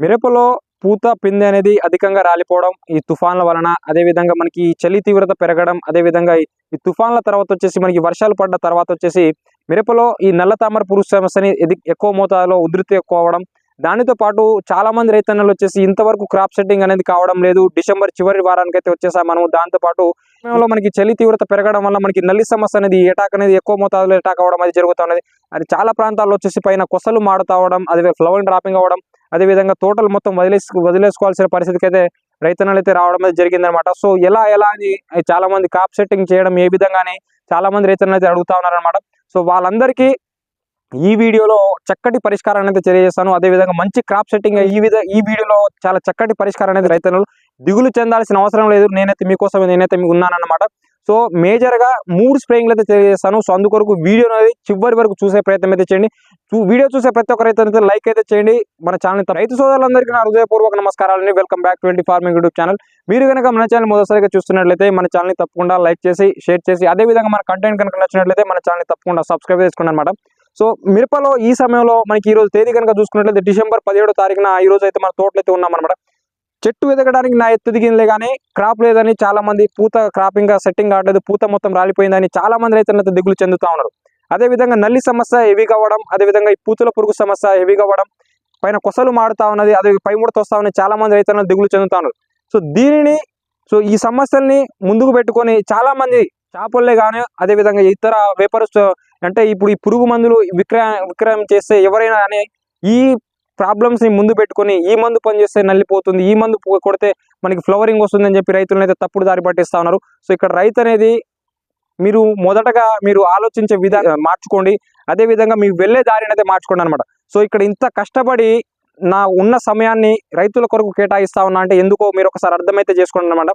మిరపలో పూత పిందె అనేది అధికంగా రాలిపోవడం ఈ తుఫాన్ల వలన అదేవిధంగా మనకి చలి తీవ్రత పెరగడం అదేవిధంగా ఈ- తుఫాన్ల తర్వాత వచ్చేసి మనకి వర్షాలు పడ్డ తర్వాత వచ్చేసి మిరపలో ఈ నల్ల తామర పురుగు సమస్యని ఎది- ఎక్కువ మోతాదులో ఉధృతి ఎక్కువ అవడం దానితో పాటు చాలా మంది రైతన్నలు వచ్చేసి ఇంతవరకు క్రాప్ సెట్టింగ్ అనేది కావడం లేదు. డిసెంబర్ చివరి వారానికి అయితే వచ్చేసాం మనం దాంతో పాటు సమయంలో మనకి చలి తీవ్రత పెరగడం వల్ల మనకి నల్లి సమస్య అనేది ఎటాక్ అనేది ఎక్కువ మోతాదులో ఎటాక్ అవ్వడం అది జరుగుతున్నది. అది చాలా ప్రాంతాల్లో వచ్చేసి పైన కొసలు మాడుతా అవడం అదే ఫ్లవర్ డ్రాపింగ్ అవ్వడం అదేవిధంగా తోటలు మొత్తం వదిలేసు వదిలేసుకోవాల్సిన పరిస్థితికి అయితే రైతన్నలు అయితే రావడం అయితే జరిగిందనమాట సో ఎలా ఎలా అని చాలా మంది కాప్ సెట్టింగ్ చేయడం ఏ విధంగా అని చాలా మంది రైతన్నలు అయితే అడుగుతా ఉన్నారనమాట సో వాళ్ళందరికీ ఈ వీడియోలో చక్కటి పరిష్కారాన్ని అయితే తెలియజేస్తాను. అదేవిధంగా మంచి క్రాప్ సెట్టింగ్ ఈ విధ ఈ వీడియోలో చాలా చక్కటి పరిష్కారం అనేది రైతన్నలు దిగులు చెందాల్సిన అవసరం లేదు. నేనైతే మీకోసం నేనైతే మీకు ఉన్నానన్నమాట. సో మేజర్గా మూడు స్ప్రేయింగ్లు అయితే తెలియజేస్తాను. సో అందుకొరకు వీడియో అనేది చివరి వరకు చూసే ప్రయత్నం అయితే చేయండి. వీడియో చూసే ప్రతి ఒక్క రైతు అయితే లైక్ అయితే చేయండి. మన ఛానల్ రైతు సోదరులందరికీ నా హృదయపూర్వక నమస్కారాలని welcome back twenty farming YouTube channel. మీరు కనుక మన ఛానల్ మొదటిసారిగా చూస్తున్నట్లయితే మన ఛానల్ని తప్పకుండా లైక్ చేసి షేర్ చేసి అదే విధంగా మన కంటెంట్ కనుక నచ్చినట్లయితే మన ఛానల్ని తప్పకుండా సబ్స్క్రైబ్ చేసుకోండి అనమాట సో మిరపలో ఈ సమయంలో మనకి ఈ రోజు తేదీ కనుక చూసుకున్నట్లయితే డిసెంబర్ పదిహేడో తారీఖున ఈ రోజు అయితే మన తోటలో అయితే ఉన్నాం అనమాట చెట్టు ఎదగడానికి నా ఎత్తు దిగిందిలే కానీ క్రాప్ లేదని చాలా మంది పూత క్రాపింగ్ సెట్టింగ్ కావట్లేదు పూత మొత్తం రాలిపోయిందని చాలా మంది అయితే దిగులు చెందుతా ఉన్నారు. అదే విధంగా నల్లి సమస్య హెవీ కావడం అదే విధంగా ఈ పూతల పురుగు సమస్య హెవీ కావడం పైన కొసలు మారుతా ఉన్నది అదే పై ముడత వస్తా ఉన్నది చాలా మంది రైతులు దిగులు చెందుతా ఉన్నారు. సో దీనిని సో ఈ సమస్యల్ని ముందుకు పెట్టుకొని చాలా మంది చేపల్లే కానీ అదే విధంగా ఇతర వ్యాపారస్తు అంటే ఇప్పుడు ఈ పురుగు మందులు విక్రయ విక్రయం చేస్తే ఎవరైనా కానీ ఈ ప్రాబ్లమ్స్ని ముందు పెట్టుకొని ఈ మందు పని చేస్తే నల్లిపోతుంది ఈ మందు కొడితే మనకి ఫ్లవరింగ్ వస్తుందని చెప్పి రైతులను అయితే తప్పుడు దారి పట్టిస్తూ ఉన్నారు. సో ఇక్కడ రైతు అనేది మీరు మొదటగా మీరు ఆలోచించే విధంగా మార్చుకోండి. అదే విధంగా మీరు వెళ్ళే దారిని అయితే మార్చుకోండి అనమాట సో ఇక్కడ ఇంత కష్టపడి నా ఉన్న సమయాన్ని రైతుల కొరకు కేటాయిస్తా ఉన్నా అంటే ఎందుకో మీరు ఒకసారి అర్థమైతే చేసుకోండి అనమాట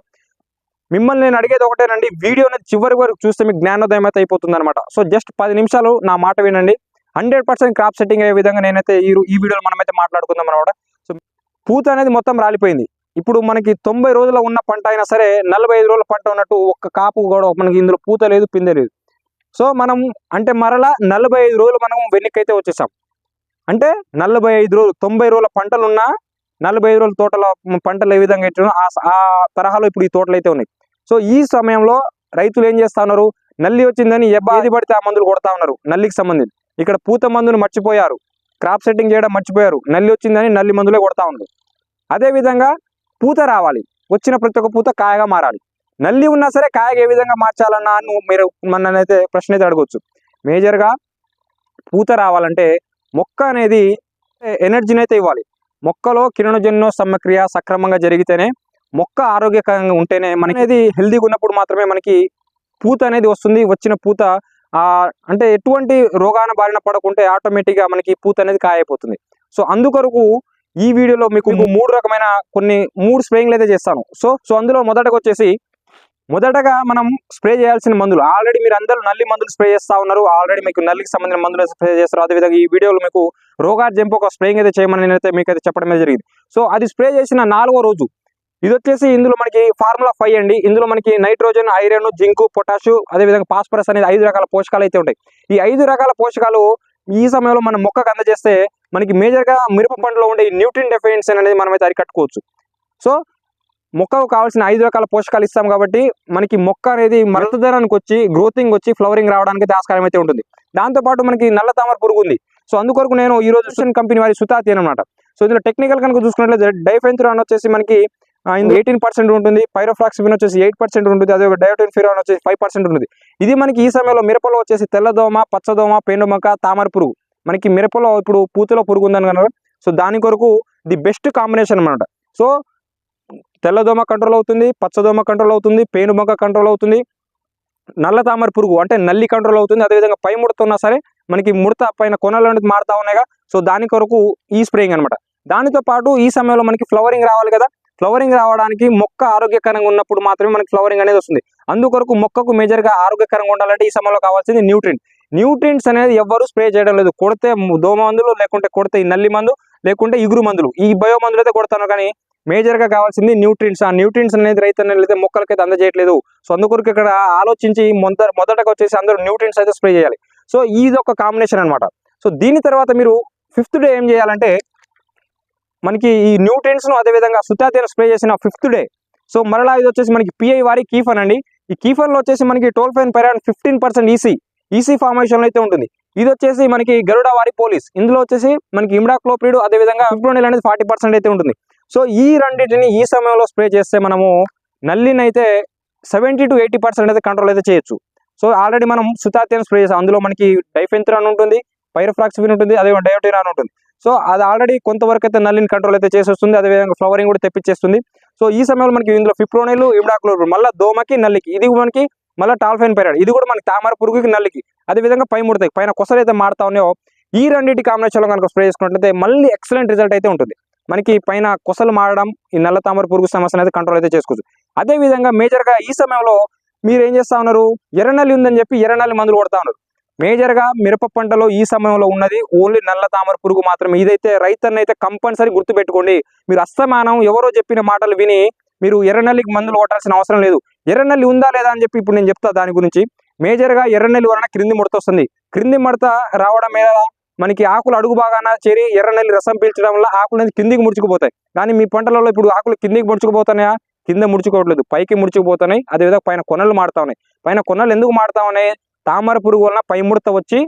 మిమ్మల్ని నేను అడిగేది ఒకటేనండి వీడియో అనేది చివరి వరకు చూస్తే మీకు జ్ఞానోదయం అయితే అయిపోతుంది అనమాట సో జస్ట్ పది నిమిషాలు నా మాట వినండి. హండ్రెడ్ పర్సెంట్ క్రాప్ సెట్టింగ్ అయ్యే విధంగా నేనైతే ఈ ఈ వీడియోలో మనమైతే మాట్లాడుకుందాం అనమాట సో పూత అనేది మొత్తం రాలిపోయింది. ఇప్పుడు మనకి తొంభై రోజుల ఉన్న పంట అయినా సరే నలభై ఐదు రోజుల పంట ఉన్నట్టు ఒక్క కాపు కూడా మనకి ఇందులో పూత లేదు పిందె లేదు. సో మనం అంటే మరలా నలభై ఐదు రోజులు మనం వెనక్కైతే వచ్చేసాం. అంటే నలభై ఐదు రోజులు తొంభై రోజుల పంటలున్నా నలభై ఐదు రోజుల తోటల పంటలు ఏ విధంగా ఇచ్చినో ఆ తరహాలో ఇప్పుడు ఈ తోటలు అయితే ఉన్నాయి. సో ఈ సమయంలో రైతులు ఏం చేస్తా ఉన్నారు? నల్లి వచ్చిందని ఎబ్బా ఏది పడితే ఆ మందులు కొడతా ఉన్నారు. నల్లికి సంబంధించి. ఇక్కడ పూత మందును మర్చిపోయారు. క్రాప్ సెట్టింగ్ చేయడం మర్చిపోయారు. నల్లి వచ్చిందని నల్లి మందులే కొడతా ఉండు. అదే విధంగా పూత రావాలి. వచ్చిన ప్రతి ఒక్క పూత కాయగా మారాలి. నల్లి ఉన్నా సరే కాయగా ఏ విధంగా మార్చాలన్నా అని మీరు మననైతే ప్రశ్న అయితే అడగొచ్చు. మేజర్గా పూత రావాలంటే మొక్క అనేది ఎనర్జీని అయితే ఇవ్వాలి. మొక్కలో కిరణజన్యో సమక్రియ సక్రమంగా జరిగితేనే మొక్క ఆరోగ్యకరంగా ఉంటేనే మనకి అనేది హెల్దీగా ఉన్నప్పుడు మాత్రమే మనకి పూత అనేది వస్తుంది. వచ్చిన పూత అంటే ఎటువంటి రోగాన బారిన పడకుంటే ఆటోమేటిక్గా మనకి పూత అనేది కాయైపోతుంది. సో అందుకొరకు ఈ వీడియోలో మీకు మూడు రకమైన కొన్ని మూడు స్ప్రేయింగ్లు అయితే చేస్తాను. సో సో అందులో మొదటగా వచ్చేసి మొదటగా మనం స్ప్రే చేయాల్సిన మందులు ఆల్రెడీ మీరు అందరూ నల్లి మందులు స్ప్రే చేస్తా ఉన్నారు. ఆల్రెడీ మీకు నల్లికి సంబంధించిన మందులు స్ప్రే చేస్తారు. అదేవిధంగా ఈ వీడియోలో మీకు రోగార్ జంప్ ఒక స్ప్రేయింగ్ అయితే చేయమని నేనైతే మీకు అయితే చెప్పడం జరిగింది. సో అది స్ప్రే చేసిన నాలుగో రోజు ఇది వచ్చేసి ఇందులో మనకి ఫార్ములా ఫైవ్ అండి. ఇందులో మనకి నైట్రోజన్ ఐరన్ జింకు పొటాషు అదేవిధంగా పాస్పరస్ అనేది ఐదు రకాల పోషకాలు అయితే ఉంటాయి. ఈ ఐదు రకాల పోషకాలు ఈ సమయంలో మనం మొక్కకు అందజేస్తే మనకి మేజర్గా మిరప పంటలో ఉండే న్యూట్రిన్ డెఫిషియన్సీ అనేది మనం అయితే అరికట్టుకోవచ్చు. సో మొక్కకు కావాల్సిన ఐదు రకాల పోషకాలు ఇస్తాం కాబట్టి మనకి మొక్క అనేది మరతదనానికి వచ్చి గ్రోతింగ్ వచ్చి ఫ్లవరింగ్ రావడానికి ఆస్కారం అయితే ఉంటుంది. దాంతోపాటు మనకి నల్ల తామర పురుగు ఉంది. సో అందుకొరకు నేను ఈ రోజు కంపెనీ వారి సుతాతి అనమాట సో ఇందులో టెక్నికల్ కనుక చూసుకున్నట్లయితే డైఫెన్థ్రాన్ వచ్చేసి మనకి ఎయిటీన్ పర్సెంట్ ఉంటుంది. పైరోఫ్లాక్సిబిన్ వచ్చేసి ఎయిట్ పర్సెంట్ ఉంటుంది. అదే డయోటిన్ ఫిరాన్ వచ్చేసి ఫైవ్ పర్సెంట్ ఉంటుంది. ఇది మనకి ఈ సమయంలో మిరపలో వచ్చేసి తెల్లదోమ పచ్చదోమ పేండుమక్క తామర పురుగు మనకి మిరపలో ఇప్పుడు పూతలో పురుగు ఉందని కనుక సో దాని కొరకు ది బెస్ట్ కాంబినేషన్ అనమాట సో తెల్లదోమ కంట్రోల్ అవుతుంది పచ్చదోమ కంట్రోల్ అవుతుంది పేనుబంక కంట్రోల్ అవుతుంది. నల్ల తామర పురుగు అంటే నల్లి కంట్రోల్ అవుతుంది. అదేవిధంగా పై ముడత ఉన్నా సరే మనకి ముడత పైన కొనలు అనేది మారుతా ఉన్నాయిగా సో దాని కొరకు ఈ స్ప్రేయింగ్ అనమాట దానితో పాటు ఈ సమయంలో మనకి ఫ్లవరింగ్ రావాలి కదా. ఫ్లవరింగ్ రావడానికి మొక్క ఆరోగ్యకరంగా ఉన్నప్పుడు మాత్రమే మనకి ఫ్లవరింగ్ అనేది వస్తుంది. అందుకొరకు మొక్కకు మేజర్గా ఆరోగ్యకరంగా ఉండాలంటే ఈ సమయంలో కావాల్సింది న్యూట్రిన్ న్యూట్రియంట్స్ అనేది ఎవ్వరు స్ప్రే చేయడం లేదు. కొడితే దోమ మందులు లేకుంటే కొడితే ఈ నల్లి మందు లేకుంటే ఇగురు మందులు. ఈ బయో మందులు అయితే కొడతాను కానీ మేజర్గా కావాల్సింది న్యూట్రియంట్స్ ఆ న్యూట్రిన్స్ అనేది రైతు అనేది మొక్కలకైతే అందజేయట్లేదు. సో అందుకొరకు ఇక్కడ ఆలోచించి మొదట మొదటగా వచ్చేసి అందరూ న్యూట్రిన్స్ అయితే స్ప్రే చేయాలి. సో ఇది ఒక కాంబినేషన్ అన్నమాట. సో దీని తర్వాత మీరు ఫిఫ్త్ డే ఏం చేయాలంటే మనకి ఈ న్యూట్రియన్స్ను అదేవిధంగా సుతాతీర స్ప్రే చేసిన ఫిఫ్త్ డే సో మరలా ఇది వచ్చేసి మనకి పిఐ వారి కీఫన్ అండి. ఈ కీఫన్లో వచ్చేసి మనకి toll fine పెరాన్ fifteen percent EC EC ఫార్మేషన్లో అయితే ఉంటుంది. ఇది వచ్చేసి మనకి గరుడ వారి పోలీస్. ఇందులో వచ్చేసి మనకి ఇమ్డాక్లోప్రిడ్ అదేవిధంగా ఫిఫ్టోనిల్ అనేది ఫార్టీ పర్సెంట్ అయితే ఉంటుంది. సో ఈ రెండింటిని ఈ సమయంలో స్ప్రే చేస్తే మనము నల్లిని అయితే సెవెంటీ టు ఎయిటీ పర్సెంట్ అయితే కంట్రోల్ అయితే చేయొచ్చు. సో ఆల్రెడీ మనం సుతాత్యను స్ప్రే చేసాం. అందులో మనకి డైఫెంత్రాన్ ఉంటుంది పైరఫ్రాక్సిఫిన్ ఉంటుంది అదే డయోటిరాన్ ఉంటుంది. సో అది ఆల్రెడీ కొంతవరకు అయితే నల్లిని కంట్రోల్ అయితే చేసేస్తుంది అదేవిధంగా ఫ్లవరింగ్ కూడా తెప్పించేస్తుంది. సో ఈ సమయంలో మనకి ఇందులో ఫిప్రోనైలు ఇమ్డాక్లోప్రిడ్ మళ్ళీ దోమకి నల్లికి ఇది మనకి మళ్ళీ టాల్ఫైన్ పెరాడు ఇది కూడా మనకి తామర పురుగుకి నల్లికి అదేవిధంగా పై ముడతాయి పైన కొసలు అయితే మారుతా ఉన్నాయో ఈ రెండింటి కాంబినేషన్లో కనుక స్ప్రే చేసుకున్నట్లయితే మళ్ళీ ఎక్సలెంట్ రిజల్ట్ అయితే ఉంటుంది. మనకి పైన కొసలు మారడం ఈ నల్ల తామర పురుగు సమస్యను అయితే కంట్రోల్ అయితే చేసుకోవచ్చు. అదే విధంగా మేజర్గా ఈ సమయంలో మీరు ఏం చేస్తా ఉన్నారు? ఎర్రనల్లి ఉందని చెప్పి ఎర్రనల్లి మందులు కొడతా ఉన్నారు. మేజర్గా మిరప పంటలో ఈ సమయంలో ఉన్నది. ఓన్లీ నల్ల తామర పురుగు మాత్రమే. ఇదైతే రైతన్న అయితే కంపల్సరీ గుర్తుపెట్టుకోండి. మీరు అస్తమానం ఎవరో చెప్పిన మాటలు విని మీరు ఎర్రనల్లికి మందులు కొట్టాల్సిన అవసరం లేదు. ఎర్రనల్లి ఉందా లేదా అని చెప్పి ఇప్పుడు నేను చెప్తా దాని గురించి. మేజర్గా ఎర్రనల్లి వలన క్రింది ముడత వస్తుంది. క్రింది ముడత రావడం మీద మనకి ఆకులు అడుగు బాగాన చేరి ఎర్రనల్లి రసం పీల్చడం వల్ల ఆకులు అనేది కిందికి ముడుచుకుపోతాయి. కానీ మీ పంటలలో ఇప్పుడు ఆకులు కిందికి ముడుచుకుపోతున్నాయా? కింద ముడుచుకోవట్లేదు. పైకి ముడుచుకుపోతున్నాయి. అదేవిధంగా పైన కొనలు మాడుతా ఉన్నాయి. పైన కొనలు ఎందుకు మాడుతా ఉన్నాయి? తామర పురుగు వలన పై ముడత వచ్చి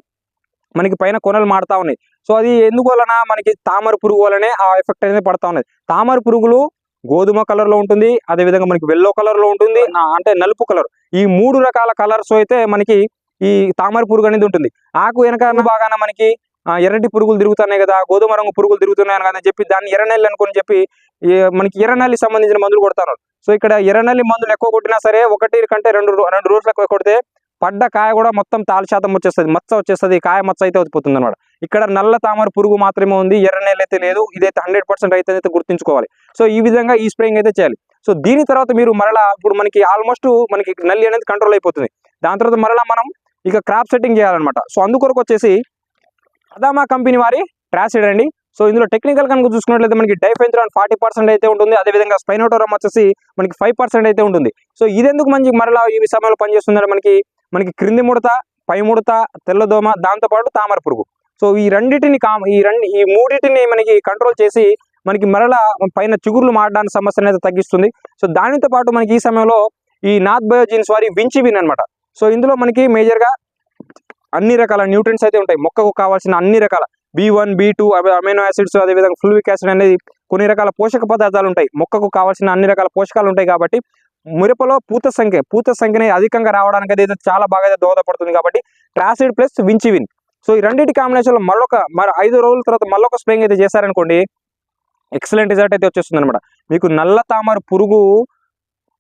మనకి పైన కొనలు మారుతా ఉన్నాయి. సో అది ఎందుకు వలన మనకి తామర పురుగు వలనే ఆ ఎఫెక్ట్ అనేది పడతా ఉన్నది. తామర పురుగులు గోధుమ కలర్లో ఉంటుంది అదేవిధంగా మనకి వెల్లో కలర్లో ఉంటుంది నా- అంటే నలుపు కలర్. ఈ మూడు రకాల కలర్స్ అయితే మనకి ఈ తామర పురుగు అనేది ఉంటుంది. ఆకు వెనక బాగాన మనకి ఆ, ఎర్రటి పురుగులు తిరుగుతున్నాయి కదా గోధుమ రంగు పురుగులు తిరుగుతున్నాయి కదా అని చెప్పి దాన్ని ఎర్రనల్లి అనుకుని చెప్పి మనకి ఎర్రనల్లి సంబంధించిన మందులు కొడతారు. సో ఇక్కడ ఎర్రనల్లి మందులు ఎక్కువ కొట్టినా సరే ఒకటి కంటే రెండు రెండు రోజులకు ఎక్కువ కొడితే పడ్డ కాయ కూడా మొత్తం తాలు శాతం వచ్చేస్తుంది మచ్చ వచ్చేస్తుంది కాయ మచ్చ అయితే వచ్చిపోతుంది అనమాట ఇక్కడ నల్ల తామర పురుగు మాత్రమే ఉంది ఎర్ర నేల అయితే లేదు ఇదైతే హండ్రెడ్ పర్సెంట్ అయితే అయితే గుర్తుంచుకోవాలి. సో ఈ విధంగా ఈ స్ప్రేయింగ్ అయితే చేయాలి. సో దీని తర్వాత మీరు మరలా ఇప్పుడు మనకి ఆల్మోస్ట్ మనకి నల్లి అనేది కంట్రోల్ అయిపోతుంది. దాని తర్వాత మరలా మనం ఇక క్రాప్ సెట్టింగ్ చేయాలన్నమాట. సో అందుకొరకు వచ్చేసి అదామా కంపెనీ వారి ట్రాసిడ్ అండి. సో ఇందులో టెక్నికల్ కనుక చూసుకున్నట్లయితే మనకి డైఫెంత్రాన్ ఫార్టీ పర్సెంట్ అయితే ఉంటుంది. అదేవిధంగా స్పైనోటోరం వచ్చేసి మనకి ఫైవ్ పర్సెంట్ అయితే ఉంటుంది. సో ఇదెందుకు మంచి మరలా ఈ సమయంలో పనిచేస్తుందంటే మనకి మనకి క్రింది ముడత పై ముడత తెల్లదోమ దాంతోపాటు తామర పురుగు. సో ఈ రెండింటిని కా ఈ రెండు ఈ మూడింటిని మనకి కంట్రోల్ చేసి మనకి మరలా పైన చిగుర్లు మారడానికి సమస్యను అయితే తగ్గిస్తుంది. సో దానితో పాటు మనకి ఈ సమయంలో ఈ నాత్ బయోజీన్స్ వారి వించివిన్ అన్నమాట. సో ఇందులో మనకి మేజర్గా అన్ని రకాల న్యూట్రియన్స్ అయితే ఉంటాయి. మొక్కకు కావాల్సిన అన్ని రకాల B one B two amino acids అదేవిధంగా ఫ్లూవిక్ యాసిడ్ అనేది కొన్ని రకాల పోషక పదార్థాలు ఉంటాయి. మొక్కకు కావాల్సిన అన్ని రకాల పోషకాలు ఉంటాయి కాబట్టి మిరపలో పూత సంఖ్య పూత సంఖ్యని అధికంగా రావడానికి అయితే చాలా బాగా అయితే దోహదపడుతుంది కాబట్టి ట్రాసిడ్ ప్లస్ వించివిన్ సో ఈ రెండింటి కాంబినేషన్లో మరొక మరి ఐదు రోజుల తర్వాత మరొక స్ప్రేయింగ్ అయితే చేశారనుకోండి ఎక్సలెంట్ రిజల్ట్ అయితే వచ్చేస్తుంది అనమాట మీకు నల్ల తామర పురుగు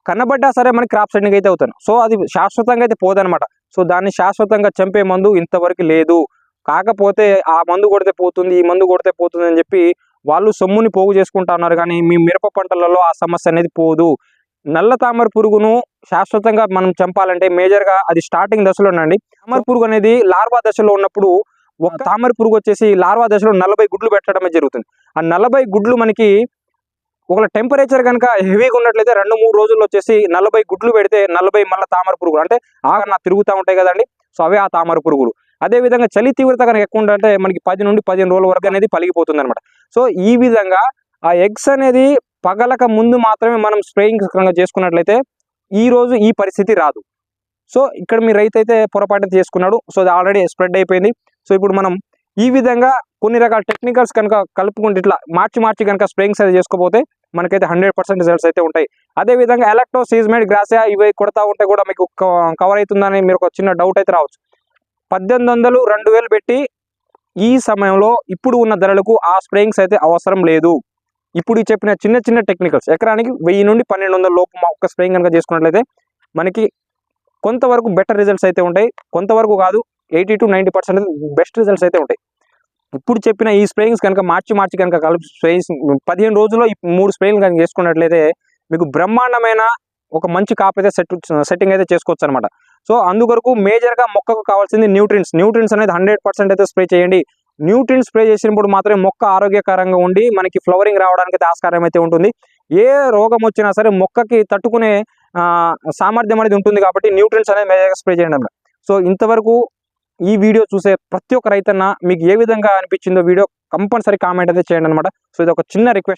కనబడ్డా సరే మనకి క్రాప్ సెట్టింగ్ అయితే అవుతాను. సో అది శాశ్వతంగా అయితే పోదనమాట సో దాన్ని శాశ్వతంగా చంపే మందు ఇంతవరకు లేదు. కాకపోతే ఆ మందు కొడితే పోతుంది ఈ మందు కొడితే పోతుంది అని చెప్పి వాళ్ళు సొమ్ముని పోగు చేసుకుంటా ఉన్నారు. కానీ మీ మిరప పంటలలో ఆ సమస్య అనేది పోదు. నల్ల తామర పురుగును శాశ్వతంగా మనం చంపాలంటే మేజర్గా అది స్టార్టింగ్ దశలోనండి తామర పురుగు అనేది లార్వా దశలో ఉన్నప్పుడు ఒక తామర పురుగు వచ్చేసి లార్వా దశలో నలభై గుడ్లు పెట్టడమే జరుగుతుంది. ఆ నలభై గుడ్లు మనకి ఒకవేళ టెంపరేచర్ కనుక హెవీగా ఉన్నట్లయితే రెండు మూడు రోజుల్లో వచ్చేసి నలభై గుడ్లు పెడితే నలభై మళ్ళీ తామర పురుగులు అంటే ఆగన తిరుగుతూ ఉంటాయి కదండి. సో అవే ఆ తామర పురుగులు. అదే విధంగా చలి తీవ్రత కనుక ఎక్కువ ఉంటే మనకి పది నుండి పదిహేను రోజుల వరకు అనేది పలిగిపోతుంది అనమాట సో ఈ విధంగా ఆ ఎగ్స్ అనేది పగలక ముందు మాత్రమే మనం స్ప్రేయింగ్ సక్రంగా చేసుకున్నట్లయితే ఈ రోజు ఈ పరిస్థితి రాదు. సో ఇక్కడ మీ రైతు అయితే పొరపాటు చేసుకున్నాడు. సో అది ఆల్రెడీ స్ప్రెడ్ అయిపోయింది. సో ఇప్పుడు మనం ఈ విధంగా కొన్ని రకాల టెక్నికల్స్ కనుక కలుపుకుంటే ఇట్లా మార్చి మార్చి కనుక స్ప్రేయింగ్స్ అయితే చేసుకోపోతే మనకైతే హండ్రెడ్ పర్సెంట్ రిజల్ట్స్ అయితే ఉంటాయి. అదే విధంగా ఎలక్ట్రో సీజ్మేడ్ గ్రాసియా ఇవి కొడతా ఉంటే కూడా మీకు కవర్ అవుతుందని మీరు ఒక చిన్న డౌట్ అయితే రావచ్చు. పద్దెనిమిది వందలు రెండు వేలు పెట్టి ఈ సమయంలో ఇప్పుడు ఉన్న ధరలకు ఆ స్ప్రేయింగ్స్ అయితే అవసరం లేదు. ఇప్పుడు చెప్పిన చిన్న చిన్న టెక్నికల్స్ ఎకరానికి వెయ్యి నుండి పన్నెండు వందల లోపు మా ఒక్క స్ప్రేయింగ్ కనుక చేసుకున్నట్లయితే మనకి కొంతవరకు బెటర్ రిజల్ట్స్ అయితే ఉంటాయి కొంతవరకు కాదు eighty to ninety percent best results అయితే ఉంటాయి. ఇప్పుడు చెప్పిన ఈ స్ప్రేయింగ్స్ కనుక మార్చి మార్చి కనుక కలిపి స్ప్రేయింగ్స్ పదిహేను రోజుల్లో ఈ మూడు స్ప్రేయింగ్ కనుక చేసుకున్నట్లయితే మీకు బ్రహ్మాండమైన ఒక మంచి కాప్ అయితే సెట్ సెట్టింగ్ అయితే చేసుకోవచ్చు అనమాట సో అందుకొరకు మేజర్గా మొక్కకు కావాల్సింది న్యూట్రిన్స్ న్యూట్రిన్స్ అనేది హండ్రెడ్ పర్సెంట్ అయితే స్ప్రే చేయండి. న్యూట్రిన్స్ స్ప్రే చేసినప్పుడు మాత్రమే మొక్క ఆరోగ్యకరంగా ఉండి మనకి ఫ్లవరింగ్ రావడానికి ఆస్కారం అయితే ఉంటుంది. ఏ రోగం వచ్చినా సరే మొక్కకి తట్టుకునే ఆ, సామర్థ్యం అనేది ఉంటుంది కాబట్టి న్యూట్రిన్స్ అనేది మేజర్గా స్ప్రే చేయడం సో ఇంతవరకు ఈ వీడియో చూసే ప్రతి ఒక్క రైతన్న మీకు ఏ విధంగా అనిపించిందో వీడియో కంపల్సరీ కామెంట్ అయితే చేయండి అనమాట సో ఇది ఒక చిన్న రిక్వెస్ట్